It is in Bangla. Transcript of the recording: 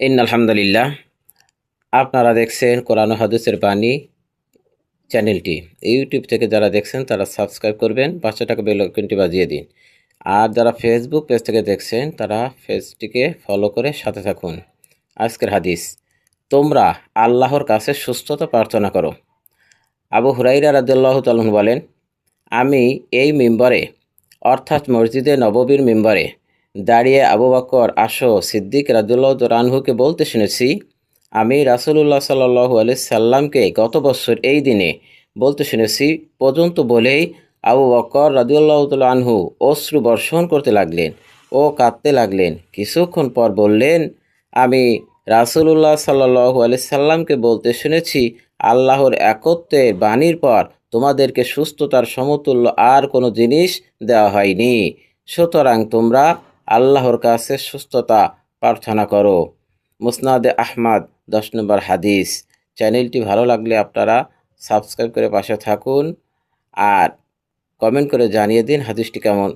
ইন আলহামদুলিল্লাহ আপনারা দেখছেন কোরআন হাদিসের বাণী চ্যানেলটি। ইউটিউব থেকে যারা দেখছেন, তারা সাবস্ক্রাইব করবেন পাঁচশো টাকা বেল বাজিয়ে দিন। আর যারা ফেসবুক পেজ থেকে দেখছেন, তারা পেজটিকে ফলো করে সাথে থাকুন। আজকের হাদিস, তোমরা আল্লাহর কাছে সুস্থতা প্রার্থনা করো। আবু হুরাইরা রাদিল্লাহ তালন বলেন, আমি এই মেম্বারে, অর্থাৎ মসজিদে নববীর মেম্বারে দাঁড়িয়ে আবু বকর, আসো, সিদ্দিক রাদুল্লাহ রানহুকে বলতে শুনেছি, আমি রাসুলুল্লাহ সাল্লাহু আলি সাল্লামকে গত বছর এই দিনে বলতে শুনেছি, পর্যন্ত বলেই আবু বকর রাদিউল্লাহ আনহু অশ্রু বর্ষণ করতে লাগলেন ও কাঁদতে লাগলেন। কিছুক্ষণ পর বললেন, আমি রাসুলুল্লাহ সাল্লাহু আলি সাল্লামকে বলতে শুনেছি, আল্লাহর একত্বের বাণীর পর তোমাদেরকে সুস্থতার সমতুল্য আর কোনো জিনিস দেওয়া হয়নি। সুতরাং তোমরা আল্লাহর কাছে সুস্থতা প্রার্থনা করো। মুসনাদে আহমাদ, দশ নম্বর হাদিস। চ্যানেলটি ভালো লাগলে আপনারা সাবস্ক্রাইব করে পাশে থাকুন। আর কমেন্ট করে জানিয়ে দিন হাদিসটি কেমন।